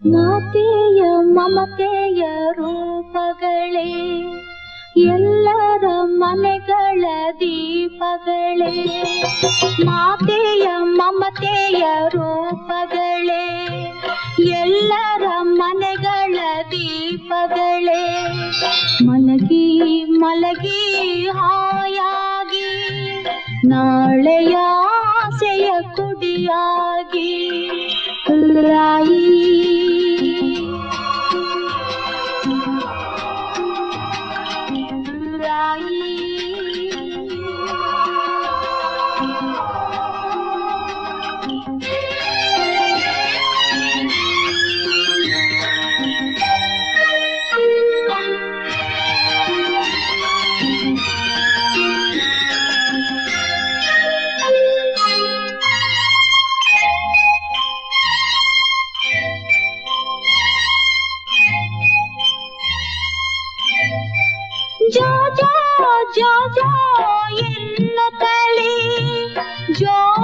ಮಾತೆಯ ಮಮತೆಯ ರೂಪಗಳೇ ಎಲ್ಲರ ಮನೆಗಳ ದೀಪಗಳೇ ಮಾತೆಯ ಮಮತೆಯ ರೂಪಗಳೇ ಮಲಗಿ ಹಾಯಾಗಿ ನಾಳೆಯ ಆಸೆಯ ಕುಡಿಯಾಗಿ ರಾಯಿ ಜೋ ಜೋ ಎನ್ನುತ್ತಲೇ ಜೋಗುಳ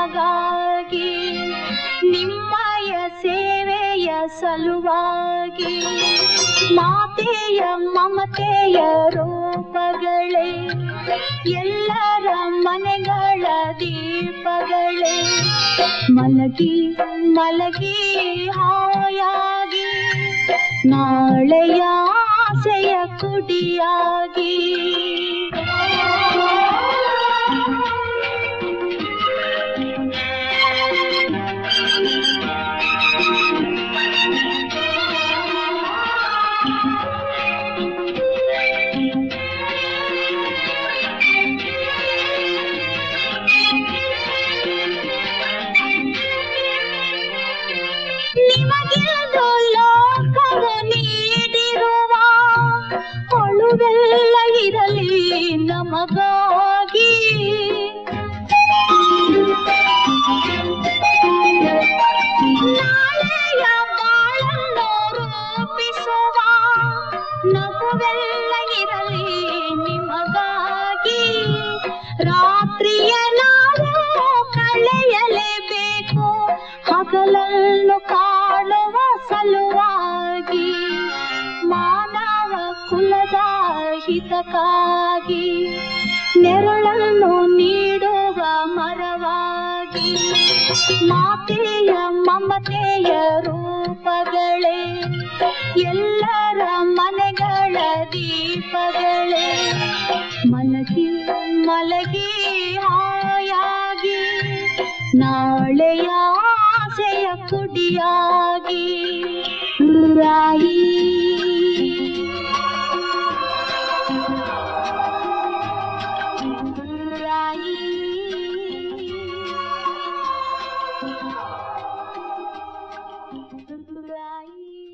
ನಿಮಗಾಗಿ ನಿಮ್ಮಯ ಸೇವೆಯ ಸಲುವಾಗಿ, ಮಾತೆಯ ಮಮತೆಯ ರೂಪಗಳೇ, ಎಲ್ಲರ ಮನೆಗಳ ದೀಪಗಳೇ, ಮಲಗಿ ಮಲಗಿ ಹಾಯಾಗಿ, ನಾಳೆಯ ಆಸೆಯ ಕುಡಿಯಾಗಿ. ನಗುವೆಲ್ಲ ಇರಲಿ ನಿಮಗಾಗಿ. ರಾತ್ರಿಯ ನಾವು ಕಳೆಯಲೇಬೇಕು. ಹಗಲನ್ನು ಕಾಣುವ ಸಲುವಾಗಿ. ಮಾನವ ಕುಲದ ಹಿತಕ್ಕಾಗಿ ನೆರಳನ್ನು ನೀಡು ಮಾತೆಯ ಮಮತೆಯ ರೂಪಗಳೇ ಎಲ್ಲರ ಮನೆಗಳ ದೀಪಗಳೇ ಮಲಗಿ ಮಲಗಿ ಹಾಯಾಗಿ ನಾಳೆಯ ಆಸೆಯ ಕುಡಿಯಾಗಿ ರಾಯಿ and bright.